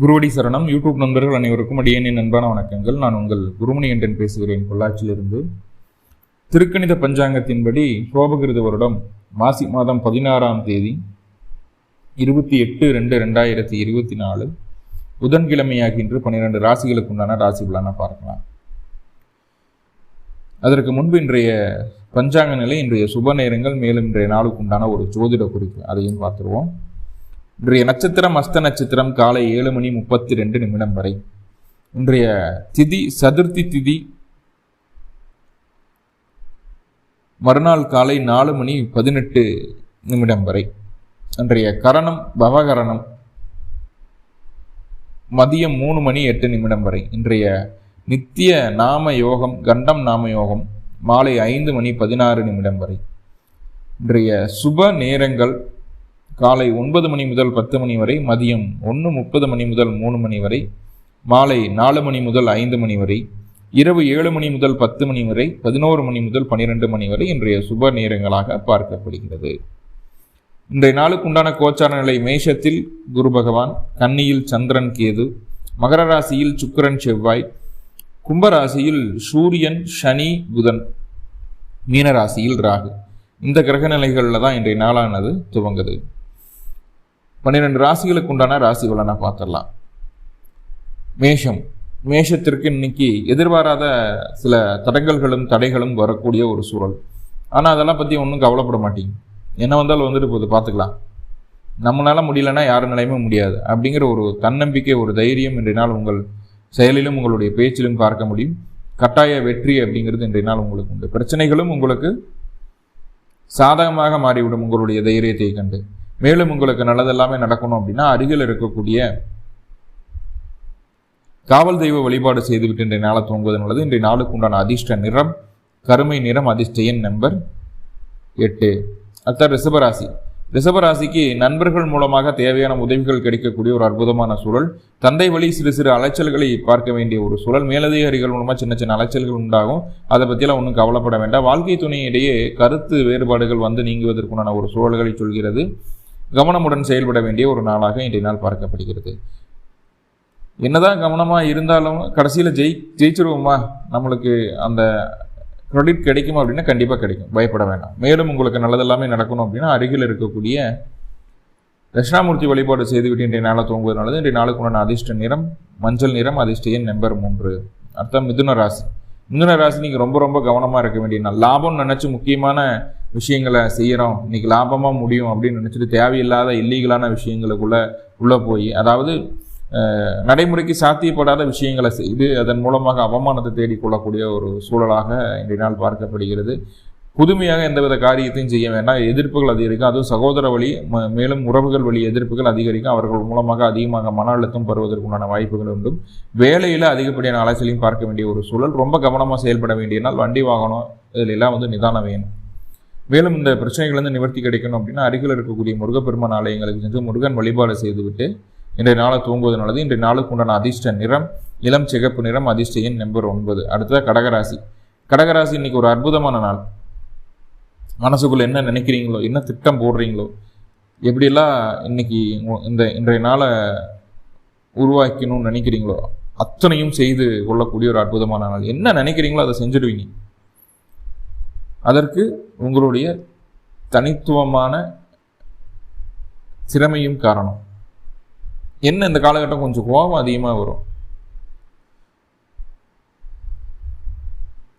குருவடி சரணம். யூடியூப் நண்பர்கள் அனைவருக்கும் அடியேனின் அன்பான வணக்கங்கள். நான் உங்கள் குருமணி என்றன் பேசுகிறேன். பொள்ளாச்சியிலிருந்து திருக்கணித பஞ்சாங்கத்தின்படி கோபகிருத வருடம் மாசி மாதம் பதினாறாம் தேதி இருபத்தி எட்டு ரெண்டு ரெண்டாயிரத்தி இருபத்தி நாலு. புதன்கிழமையாகின்று பன்னிரெண்டு ராசிகளுக்கு உண்டான ராசி பலனை பார்க்கலாம். அதற்கு முன்பு இன்றைய பஞ்சாங்க நிலை இன்றைய சுப நேரங்கள் மேலும் இன்றைய நாளுக்கு உண்டான ஒரு ஜோதிட குறிப்பு. அதையும் பார்த்துருவோம். இன்றைய நட்சத்திரம் அஸ்த நட்சத்திரம் காலை ஏழு மணி முப்பத்தி ரெண்டு நிமிடம் வரை. இன்றைய திதி சதுர்த்தி திதி மறுநாள் காலை நாலு மணி பதினெட்டு நிமிடம் வரை. இன்றைய கரணம் பவகரணம் மதியம் மூணு மணி எட்டு நிமிடம் வரை. இன்றைய நித்திய நாம யோகம் கண்டம் நாம யோகம் மாலை ஐந்து மணி பதினாறு நிமிடம் வரை. இன்றைய சுப நேரங்கள் காலை ஒன்பது மணி முதல் பத்து மணி வரை மதியம் ஒன்று முப்பது மணி முதல் மூணு மணி வரை மாலை நாலு மணி முதல் ஐந்து மணி வரை இரவு ஏழு மணி முதல் பத்து மணி வரை பதினோரு மணி முதல் பனிரெண்டு மணி வரை இன்றைய சுப நேரங்களாக பார்க்கப்படுகிறது. இன்றைய நாளுக்கு உண்டான கோச்சார நிலை மேஷத்தில் குரு பகவான் கன்னியில் சந்திரன் கேது மகர ராசியில் சுக்கிரன் செவ்வாய் கும்பராசியில் சூரியன் சனி புதன் மீனராசியில் ராகு. இந்த கிரக நிலைகளில் தான் இன்றைய நாளானது துவங்குது. பன்னிரெண்டு ராசிகளுக்கு உண்டான ராசி பலனை பார்த்துடலாம். மேஷம். மேஷத்திற்கு இன்னைக்கு எதிர்பாராத சில தடங்கல்களும் தடைகளும் வரக்கூடிய ஒரு சூழல். ஆனால் அதெல்லாம் பற்றி ஒன்றும் கவலைப்பட மாட்டீங்க. என்ன வந்தாலும் வந்துட்டு போகுது பார்த்துக்கலாம். நம்மளால முடியலன்னா யார் நிலையுமே முடியாது. அப்படிங்கிற ஒரு தன்னம்பிக்கை ஒரு தைரியம் இன்றைய நாள் உங்கள் செயலிலும் உங்களுடைய பேச்சிலும் பார்க்க முடியும். கட்டாய வெற்றி அப்படிங்கிறது இன்றைய நாள் உங்களுக்கு உண்டு. பிரச்சனைகளும் உங்களுக்கு சாதகமாக மாறிவிடும் உங்களுடைய தைரியத்தை கண்டு. மேலும் உங்களுக்கு நல்லதெல்லாமே நடக்கணும் அப்படின்னா அருகில் இருக்கக்கூடிய காவல் தெய்வ வழிபாடு செய்துவிட்டு இன்றைய நாளை தூங்குவது நல்லது இன்றைய நாளுக்கு உண்டான அதிர்ஷ்ட நிறம் கருமை நிறம் அதிர்ஷ்ட எண் நம்பர் எட்டு. அடுத்த ரிஷபராசி. ரிஷபராசிக்கு நண்பர்கள் மூலமாக தேவையான உதவிகள் கிடைக்கக்கூடிய ஒரு அற்புதமான சூழல். தந்தை வழி சிறு சிறு அலைச்சல்களை பார்க்க வேண்டிய ஒரு சூழல். மேலதிகாரிகள் மூலமாக சின்ன சின்ன அலைச்சல்கள் உண்டாகும். அதை பற்றியெல்லாம் ஒன்றும் கவலைப்பட வேண்டாம். வாழ்க்கை துணையிடையே கருத்து வேறுபாடுகள் வந்து நீங்குவதற்குண்டான ஒரு சூழல்களை சொல்கிறது. கவனமுடன் செயல்பட வேண்டிய ஒரு நாளாக இன்றைய நாள் பார்க்கப்படுகிறது. என்னதான் கவனமாக இருந்தாலும் கடைசியில் ஜெயி ஜெயிச்சிருவோமா? நம்மளுக்கு அந்த க்ரெடிட் கிடைக்குமா அப்படின்னா கண்டிப்பாக கிடைக்கும். பயப்பட வேண்டாம் மேலும் உங்களுக்கு நல்லதெல்லாமே நடக்கணும் அப்படின்னா அருகில் இருக்கக்கூடிய தட்சிணாமூர்த்தி வழிபாடு செய்துவிட்டு இன்றைய நாளை தூங்குவது இன்றைய நாளுக்குண்டான அதிர்ஷ்ட நிறம் மஞ்சள் நிறம் அதிர்ஷ்ட எண் நம்பர் மூன்று. அர்த்தம் மிதுன ராசி. மிதுன ராசி நீங்கள் ரொம்ப ரொம்ப கவனமாக இருக்க வேண்டிய நாள். லாபம் நினச்சி முக்கியமான விஷயங்களை செய்கிறோம் இன்னைக்கு லாபமாக முடியும் அப்படின்னு நினச்சிட்டு தேவையில்லாத இல்லீகலான விஷயங்களுக்குள்ள உள்ளே போய் அதாவது நடைமுறைக்கு சாத்தியப்படாத விஷயங்களை செய்து அதன் மூலமாக அவமானத்தை தேடிக்கொள்ளக்கூடிய ஒரு சூழலாக இன்றைய நாள் பார்க்கப்படுகிறது. புதுமையாக எந்தவித காரியத்தையும் செய்ய வேண்டாம். எதிர்ப்புகள் அதிகரிக்கும். அதுவும் சகோதர வழி ம- மேலும் உறவுகள் வழி எதிர்ப்புகள் அதிகரிக்கும். அவர்கள் மூலமாக அதிகமாக மன அழுத்தம் பெறுவதற்குண்டான வாய்ப்புகள் உண்டு வேலையில் அதிகப்படியான அலைச்சலையும் பார்க்க வேண்டிய ஒரு சூழல். ரொம்ப கவனமாக செயல்பட வேண்டிய நாள். வண்டி வாகனம் இதில் எல்லாம் வந்து நிதானம் வேணும். மேலும் இந்த பிரச்சனைகள்லேருந்து நிவர்த்தி கிடைக்கணும் அப்படின்னா அருகில் இருக்கக்கூடிய முருகப்பெருமான் ஆலயங்களுக்கு சென்று முருகன் வழிபாடு செய்துவிட்டு இன்றைய நாளை தூங்குவது நல்லது. இன்றைய நாளுக்கு உண்டான அதிர்ஷ்ட நிறம் இளம் சிகப்பு நிறம் அதிர்ஷ்ட எண் நம்பர் ஒன்பது. அடுத்தது கடகராசி. கடகராசி இன்னைக்கு ஒரு அற்புதமான நாள். மனசுக்குள்ளே என்ன நினைக்கிறீங்களோ என்ன திட்டம் போடுறீங்களோ எப்படியெல்லாம் இன்னைக்கு இந்த இன்றைய நாளை உருவாக்கணும்னு நினைக்கிறீங்களோ அத்தனையும் செய்து கொள்ளக்கூடிய ஒரு அற்புதமான நாள். என்ன நினைக்கிறீங்களோ அதை செஞ்சுடுவீங்க. அதற்கு உங்களுடைய தனித்துவமான திறமையும் காரணம். என்ன இந்த காலகட்டம் கொஞ்சம் கோபம் அதிகமாக வரும்.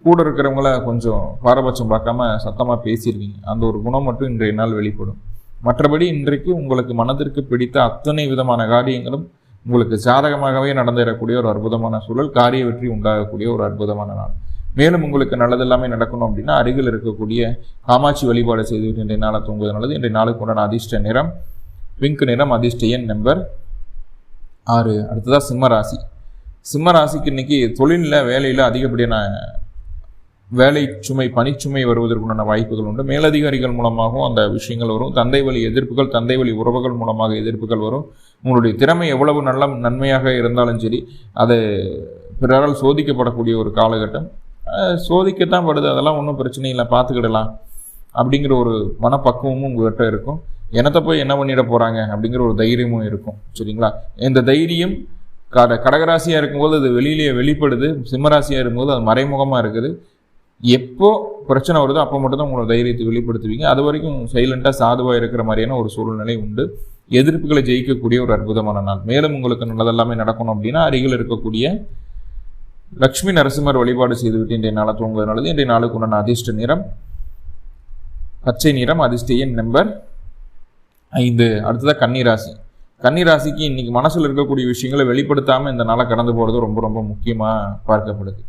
கூட இருக்கிறவங்கள கொஞ்சம் பாரபட்சம் பார்க்காம சத்தமாக பேசிடுவீங்க அந்த ஒரு குணம் மட்டும் இன்றைய நாள் வெளிப்படும். மற்றபடி இன்றைக்கு உங்களுக்கு மனதிற்கு பிடித்த அத்தனை விதமான காரியங்களும் உங்களுக்கு சாதகமாகவே நடந்தேறக்கூடிய ஒரு அற்புதமான சூழல் காரிய வெற்றி உண்டாகக்கூடிய ஒரு அற்புதமான நாள். மேலும் உங்களுக்கு நல்லதெல்லாமே நடக்கணும் அப்படின்னா அருகில் இருக்கக்கூடிய காமாட்சி வழிபாடு செய்துவிட்டு இன்றைய நாளை தூங்குவது நல்லது. இன்றைய நாளுக்கு உண்டான அதிர்ஷ்ட நிறம் பிங்க் நிறம் அதிர்ஷ்ட எண் நம்பர் ஆறு. அடுத்ததாக சிம்ம ராசி. சிம்ம ராசிக்கு இன்னைக்கு தொழிலில் வேலையில் அதிகப்படியான வேலை சுமை பணிச்சுமை வருவதற்குண்டான வாய்ப்புகள் உண்டு. மேலதிகாரிகள் மூலமாகவும் அந்த விஷயங்கள் வரும். தந்தை வழி எதிர்ப்புகள் தந்தை வழி உறவுகள் மூலமாக எதிர்ப்புகள் வரும். உங்களுடைய திறமை எவ்வளவு நல்ல நன்மையாக இருந்தாலும் சரி அது பிறரால் சோதிக்கப்படக்கூடிய ஒரு காலகட்டம். சோதிக்கத்தான் படுது. அதெல்லாம் ஒன்றும் பிரச்சனை இல்லை. பார்த்துக்கிடலாம். அப்படிங்கிற ஒரு மனப்பக்குவமும் உங்கள்கிட்ட இருக்கும். என்னத்தை போய் என்ன பண்ணிட போகிறாங்க அப்படிங்கிற ஒரு தைரியமும் இருக்கும். சரிங்களா? இந்த தைரியம் கட கடகராசியாக இருக்கும்போது அது வெளியிலேயே வெளிப்படுது. சிம்மராசியாக இருக்கும்போது அது மறைமுகமாக இருக்குது. எப்போ பிரச்சனை வருதோ அப்போ மட்டும்தான் உங்களோட தைரியத்தை வெளிப்படுத்துவீங்க. அது வரைக்கும் சைலண்ட்டாக சாதுவாக இருக்கிற மாதிரியான ஒரு சூழ்நிலை உண்டு. எதிர்ப்புகளை ஜெயிக்கக்கூடிய ஒரு அற்புதமான நாள். மேலும் உங்களுக்கு நல்லதெல்லாமே நடக்கணும் அப்படின்னா அருகில் இருக்கக்கூடிய லக்ஷ்மி நரசிம்மர் வழிபாடு செய்துவிட்டு இன்றைய நாளை தூங்குவதனால இன்றைய நாளுக்கு உண்டான அதிர்ஷ்ட நிறம் பச்சை நிறம் அதிர்ஷ்ட எண் நம்பர் ஐந்து. அடுத்ததாக கன்னிராசி. கன்னிராசிக்கு இன்னைக்கு மனசில் இருக்கக்கூடிய விஷயங்களை வெளிப்படுத்தாமல் இந்த நாளை கடந்து போகிறது ரொம்ப ரொம்ப முக்கியமாக பார்க்கப்படுது.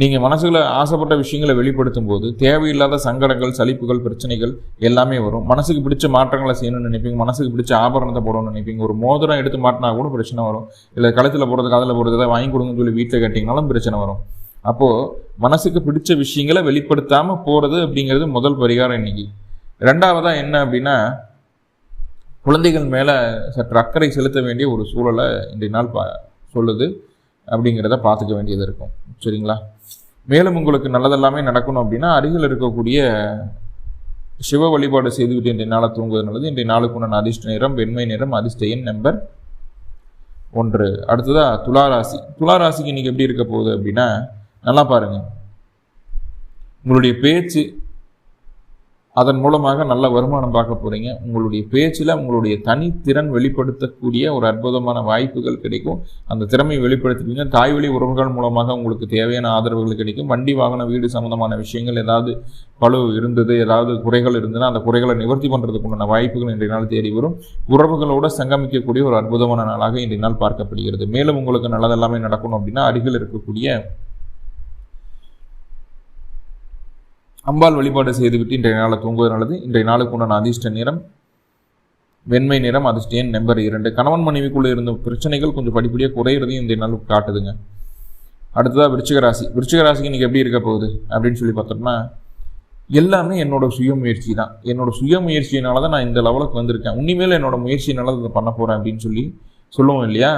நீங்கள் மனசுல ஆசைப்பட்ட விஷயங்களை வெளிப்படுத்தும் போது தேவையில்லாத சங்கடங்கள் சலிப்புகள் பிரச்சனைகள் எல்லாமே வரும். மனசுக்கு பிடிச்ச மாற்றங்களை செய்யணும்னு நினைப்பீங்க. மனசுக்கு பிடிச்ச ஆபரணத்தை போடணும்னு நினைப்பீங்க. ஒரு மோதிரம் எடுத்து மாட்டினா கூட பிரச்சனை வரும். இல்லை கழுத்தில் போடுறது காதில் போடுறது ஏதாவது வாங்கி கொடுங்கன்னு சொல்லி வீட்டில் கேட்டிங்கனாலும் பிரச்சனை வரும். அப்போது மனசுக்கு பிடிச்ச விஷயங்களை வெளிப்படுத்தாமல் போகிறது அப்படிங்கிறது முதல் பரிகாரம் இன்னைக்கு. ரெண்டாவதாக என்ன அப்படின்னா குழந்தைகள் மேலே சற்று அக்கறை செலுத்த வேண்டிய ஒரு சூழலை இன்றைய நாள் பா சொல்லுது. அப்படிங்கிறத பார்த்துக்க வேண்டியது இருக்கும். சரிங்களா? மேலும் உங்களுக்கு நல்லதெல்லாமே நடக்கணும் அப்படின்னா அருகில் இருக்கக்கூடிய சிவ வழிபாடு செய்துவிட்டு இன்றைய நாளை தூங்குவது நல்லது. இன்றைய நாளுக்கு உண்டான அதிர்ஷ்ட நிறம் வெண்மை நிறம் அதிர்ஷ்ட எண் நம்பர் ஒன்று. அடுத்ததாக துளாராசி. துளாராசிக்கு இன்னைக்கு எப்படி இருக்க போகுது அப்படின்னா நல்லா பாருங்கள் உங்களுடைய பேச்சு அதன் மூலமாக நல்ல வருமானம் பார்க்க போறீங்க. உங்களுடைய பேச்சில் உங்களுடைய தனித்திறன் வெளிப்படுத்தக்கூடிய ஒரு அற்புதமான வாய்ப்புகள் கிடைக்கும். அந்த திறமையை வெளிப்படுத்துவீங்க தாய்வழி உறவுகள் மூலமாக உங்களுக்கு தேவையான ஆதரவுகள் கிடைக்கும். வண்டி வாகன வீடு சம்பந்தமான விஷயங்கள் ஏதாவது பழு இருந்தது ஏதாவது குறைகள் இருந்ததுன்னா அந்த குறைகளை நிவர்த்தி பண்ணுறதுக்கு உண்டான வாய்ப்புகள் இன்றைய நாள் தேடி வரும். உறவுகளோட சங்கமிக்கக்கூடிய ஒரு அற்புதமான நாளாக இன்றைய நாள் பார்க்கப்படுகிறது. மேலும் உங்களுக்கு நல்லதெல்லாமே நடக்கணும் அப்படின்னா அருகில் இருக்கக்கூடிய அம்பாள் வழிபாடு செய்துவிட்டு இன்றைய நாளை தூங்குவது நல்லது. இன்றைய நாளுக்கு உண்டான அதிர்ஷ்ட நிறம் வெண்மை நிறம் அதிர்ஷ்ட எண் நம்பர் இரண்டு. கணவன் மனைவிக்குள்ளே இருந்த பிரச்சனைகள் கொஞ்சம் படிப்படியாக குறையிறதையும் இன்றைய நாள் காட்டுதுங்க. அடுத்ததாக விருச்சிக ராசி. விருச்சிக ராசிக்கு இன்றைக்கி எப்படி இருக்க போகுது அப்படின்னு சொல்லி பார்த்தோம்னா எல்லாமே என்னோட சுய முயற்சி தான். என்னோட சுய முயற்சியினால தான் நான் இந்த லெவலுக்கு வந்திருக்கேன். உண்மையில என்னோட முயற்சியினால இதை பண்ண போகிறேன் அப்படின்னு சொல்லி சொல்லுவோம் இல்லையா?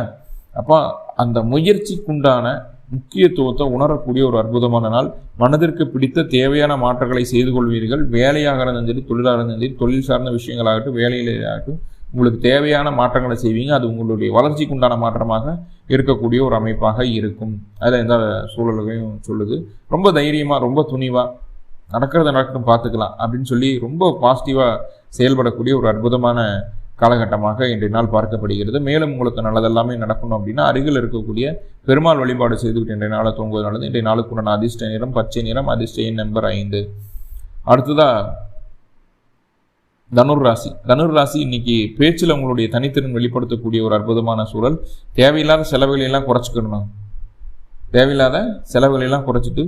அப்போ அந்த முயற்சிக்குண்டான முக்கியத்துவத்தை உணரக்கூடிய ஒரு அற்புதமான நாள். மனதிற்கு பிடித்த தேவையான மாற்றங்களை செய்து கொள்வீர்கள். வேலையாக இருந்தாலும் சரி தொழிலாக இருந்தாலும் சரி தொழில் சார்ந்த விஷயங்களாகட்டும் வேலையிலாகட்டும் உங்களுக்கு தேவையான மாற்றங்களை செய்வீங்க. அது உங்களுடைய வளர்ச்சிக்கு உண்டான மாற்றமாக இருக்கக்கூடிய ஒரு அமைப்பாக இருக்கும். அதில் எந்த சூழலையும் சொல்லுது. ரொம்ப தைரியமாக ரொம்ப துணிவாக நடக்கிறத நடக்கணும் பார்த்துக்கலாம் அப்படின்னு சொல்லி ரொம்ப பாசிட்டிவாக செயல்படக்கூடிய ஒரு அற்புதமான காலகட்டமாக இன்றைய நாள் பார்க்கப்படுகிறது. மேலும் உங்களுக்கு நல்லதெல்லாமே நடக்கணும் அப்படின்னா அருகில் இருக்கக்கூடிய பெருமாள் வழிபாடு செய்துவிட்டு இன்றைய நாளை தூங்குவது நல்லது. இன்றைய நாளுக்குண்டான அதிர்ஷ்ட நிறம் பச்சை நிறம் அதிர்ஷ்ட எண் நம்பர் ஐந்து. அடுத்ததா தனுர் ராசி. தனுர் ராசி இன்னைக்கு பேச்சில் உங்களுடைய தனித்திறன் வெளிப்படுத்தக்கூடிய ஒரு அற்புதமான சூழல். தேவையில்லாத செலவுகளை எல்லாம் குறைச்சிக்கணும். தேவையில்லாத செலவுகளை எல்லாம் குறைச்சிட்டு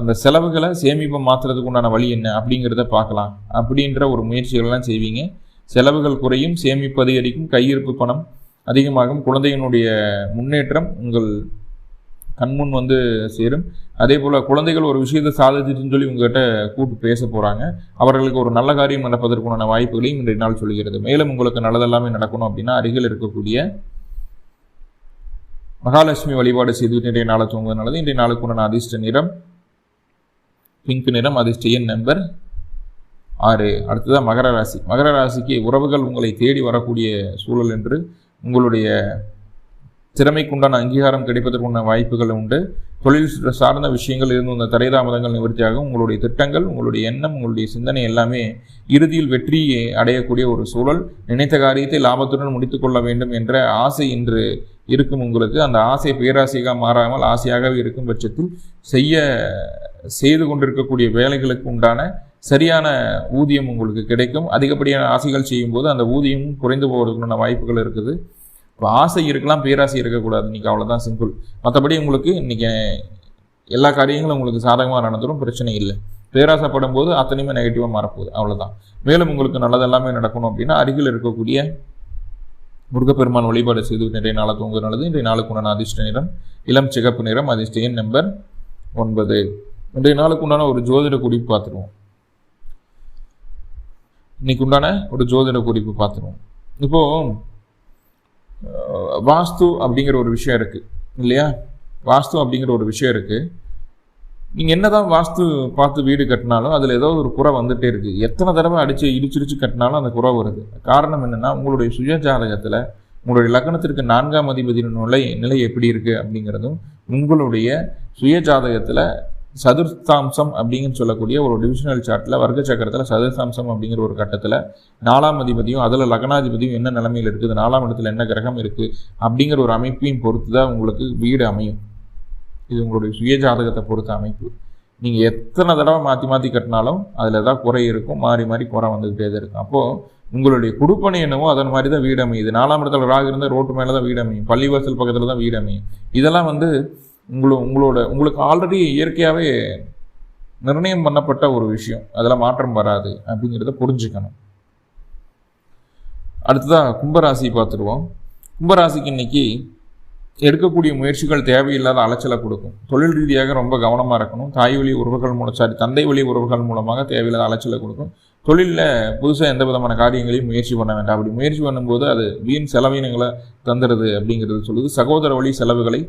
அந்த செலவுகளை சேமிப்பை மாற்றுறதுக்கு உண்டான வழி என்ன அப்படிங்கிறத பார்க்கலாம். அப்படின்ற ஒரு முயற்சிகள்லாம் செய்வீங்க. செலவுகள் குறையும் சேமிப்பு அதிகரிக்கும் கையிருப்பு பணம் அதிகமாகும் குழந்தையினுடைய முன்னேற்றம் உங்கள் கண்முன் வந்து சேரும். அதே போல் குழந்தைகள் ஒரு விஷயத்தை சாதிச்சுன்னு சொல்லி உங்ககிட்ட கூட்டு பேச போகிறாங்க அவர்களுக்கு ஒரு நல்ல காரியம் நடப்பதற்குண்டான வாய்ப்புகளையும் இன்றைய நாள் சொல்கிறது. மேலும் உங்களுக்கு நல்லதெல்லாமே நடக்கணும் அப்படின்னா அருகில் இருக்கக்கூடிய மகாலட்சுமி வழிபாடு செய்து இன்றைய நாளை தூங்குவதனால நல்லது இன்றைய நாளுக்குண்டான அதிர்ஷ்ட நிறம் பிங்க் நிறம் அதிர்ஷ்ட எண் நம்பர் ஆறு. அடுத்ததாக மகர ராசி. மகர ராசிக்கு உறவுகள் உங்களை தேடி வரக்கூடிய சூழல் என்று உங்களுடைய திறமைக்குண்டான அங்கீகாரம் கிடைப்பதற்குண்டான வாய்ப்புகள் உண்டு. தொழில் சார்ந்த விஷயங்கள் இருந்து வந்த தடைதாமதங்கள் நிவர்த்தியாகும். உங்களுடைய திட்டங்கள் உங்களுடைய எண்ணம் உங்களுடைய சிந்தனை எல்லாமே இறுதியில் வெற்றி அடையக்கூடிய ஒரு சூழல். நினைத்த காரியத்தை லாபத்துடன் முடித்துக்கொள்ள வேண்டும் என்ற ஆசை இன்று இருக்கும் உங்களுக்கு. அந்த ஆசை பேராசையாக மாறாமல் ஆசையாகவே இருக்கும் பட்சத்தில் செய்ய செய்து கொண்டிருக்கக்கூடிய வேலைகளுக்கு உண்டான சரியான ஊதியம் உங்களுக்கு கிடைக்கும். அதிகப்படியான ஆசைகள் செய்யும்போது அந்த ஊதியம் குறைந்து போவதற்குண்டான வாய்ப்புகள் இருக்குது. இப்போ ஆசை இருக்கலாம் பேராசை இருக்கக்கூடாது. இன்றைக்கி அவ்வளோதான் சிம்பிள் மற்றபடி உங்களுக்கு இன்றைக்கி எல்லா காரியங்களும் உங்களுக்கு சாதகமாக நடந்துடும் பிரச்சனை இல்லை. பேராசைப்படும் போது அத்தனையுமே நெகட்டிவாக மாறப்போகுது. அவ்வளோதான் மேலும் உங்களுக்கு நல்லதெல்லாமே நடக்கணும் அப்படின்னா அருகில் இருக்கக்கூடிய முருகப்பெருமான் வழிபாடு செய்து இன்றைய நாளை தூங்க நல்லது. இன்றைய நாளுக்கு உண்டான அதிர்ஷ்ட நிறம் இளம் சிகப்பு நிறம் அதிர்ஷ்ட எண் நம்பர் ஒன்பது. இன்றைய நாளுக்கு உண்டான ஒரு ஜோதிட குறிப்பு பார்த்துருவோம். இன்னைக்கு உண்டான ஒரு ஜோதிட குறிப்பு பார்த்துருவோம். இப்போ வாஸ்து அப்படிங்கிற ஒரு விஷயம் இருக்கு இல்லையா? வாஸ்து அப்படிங்கிற ஒரு விஷயம் இருக்கு. நீங்கள் என்னதான் வாஸ்து பார்த்து வீடு கட்டினாலும் அதில் ஏதோ ஒரு குறை வந்துட்டே இருக்கு. எத்தனை தடவை அடித்து இடிச்சு இடிச்சு கட்டினாலும் அந்த குறை வருது. காரணம் என்னன்னா உங்களுடைய சுய ஜாதகத்தில் உங்களுடைய லக்னத்திற்கு நான்காம் அதிபதியின் நிலை நிலை எப்படி இருக்கு அப்படிங்கிறதும் உங்களுடைய சுய ஜாதகத்தில் சதுர்த்தாம்சம் அப்படின்னு சொல்லக்கூடிய ஒரு டிவிஷனல் சார்ட்டில் வர்க்க சக்கரத்தில் சதுர்த்தாம்சம் அப்படிங்கிற ஒரு கட்டத்தில் நாலாம் அதிபதியும் அதில் லக்னாதிபதியும் என்ன நிலைமையில் இருக்குது நாலாம் இடத்துல என்ன கிரகம் இருக்குது அப்படிங்கிற ஒரு அமைப்பையும் பொறுத்து தான் உங்களுக்கு வீடு அமையும். இது உங்களுடைய சுய ஜாதகத்தை பொறுத்த அமைப்பு. நீங்கள் எத்தனை தடவை மாற்றி மாற்றி கட்டினாலும் அதில் ஏதாவது குறை இருக்கும் மாறி மாறி குறை வந்துக்கிட்டே தான் இருக்கும். அப்போது உங்களுடைய குடுப்பனை என்னவோ அதன் மாதிரி தான் வீடு அமையுது. நாலாம் இடத்துல ராகு இருந்தால் ரோட்டு மேலே தான் வீடு அமையும். பள்ளிவாசல் பக்கத்தில் தான் வீடு அமையும். இதெல்லாம் வந்து உங்களோ உங்களோட உங்களுக்கு ஆல்ரெடி இயற்கையாகவே நிர்ணயம் பண்ணப்பட்ட ஒரு விஷயம். அதில் மாற்றம் வராது அப்படிங்கிறத புரிஞ்சுக்கணும். அடுத்ததாக கும்பராசி பார்த்துருவோம். கும்பராசிக்கு இன்னைக்கு எடுக்கக்கூடிய முயற்சிகள் தேவையில்லாத அலைச்சலை கொடுக்கும். தொழில் ரீதியாக ரொம்ப கவனமாக இருக்கணும். தாய் வழி உறவுகள் மூலம் சாரி தந்தை வழி உறவுகள் மூலமாக தேவையில்லாத அலைச்சலை கொடுக்கும். தொழிலில் புதுசாக எந்த விதமான காரியங்களையும் முயற்சி பண்ண வேண்டாம். அப்படி முயற்சி பண்ணும்போது அது வீண் செலவினங்களை தந்துடுது அப்படிங்கிறது சொல்லுது. சகோதர வழி செலவுகளை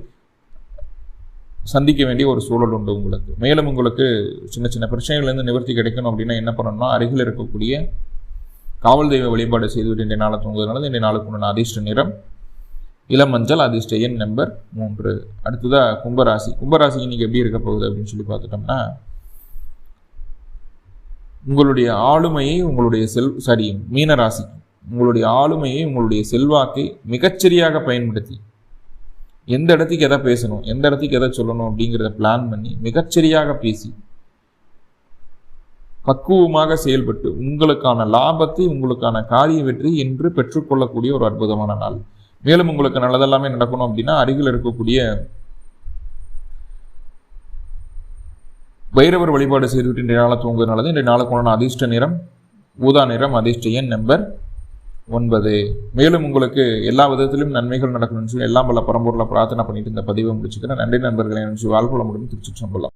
சந்திக்க வேண்டிய ஒரு சூழல் உண்டு உங்களுக்கு. மேலும் உங்களுக்கு சின்ன சின்ன பிரச்சனைகள்லேருந்து நிவர்த்தி கிடைக்கணும் அப்படின்னா என்ன பண்ணணும்னா அருகில் இருக்கக்கூடிய காவல் தெய்வ வழிபாடு செய்துவிட்டு இன்றைய நாளை தூங்குவதனால இன்றைய நாளுக்கு உண்டான அதிர்ஷ்ட நிறம். இளமஞ்சள் அதிர்ஷ்ட எண் நம்பர் மூன்று. அடுத்ததாக கும்பராசி. கும்பராசி இன்னைக்கு எப்படி இருக்க போகுது அப்படின்னு சொல்லி பார்த்துட்டோம்னா உங்களுடைய ஆளுமையை உங்களுடைய செல் சாரி மீனராசி உங்களுடைய ஆளுமையை உங்களுடைய செல்வாக்கை மிகச்சரியாக பயன்படுத்தி எந்த இடத்துக்கு எதை பேசணும் எந்த இடத்துக்கு எதை சொல்லணும் அப்படிங்கிறத பிளான் பண்ணி மிகச்சரியாக பேசி பக்குவமாக செயல்பட்டு உங்களுக்கான லாபத்தை உங்களுக்கான காரிய வெற்றி என்று பெற்றுக்கொள்ளக்கூடிய ஒரு அற்புதமான நாள். மேலும் உங்களுக்கு நல்லதெல்லாமே நடக்கணும் அப்படின்னா அருகில் இருக்கக்கூடிய பைரவர் வழிபாடு செய்துவிட்டு இன்றைய நாளை தூங்குவதனால இன்றைய நாளுக்கு அதிர்ஷ்ட நிறம் ஊதா நிறம் அதிர்ஷ்ட எண் நம்பர் ஒன்பது. மேலும் உங்களுக்கு எல்லா விதத்திலும் நன்மைகள் நடக்கணும்னு சொல்லி எல்லாம் பல பரம்பூரில் பிரார்த்தனை பண்ணிட்டு இந்த பதிவை முடிச்சுக்கிறேன். நன்றி நண்பர்களை. நினைச்சு வாழ்க்கொள்ள முடியும் திருச்சி சம்பளம்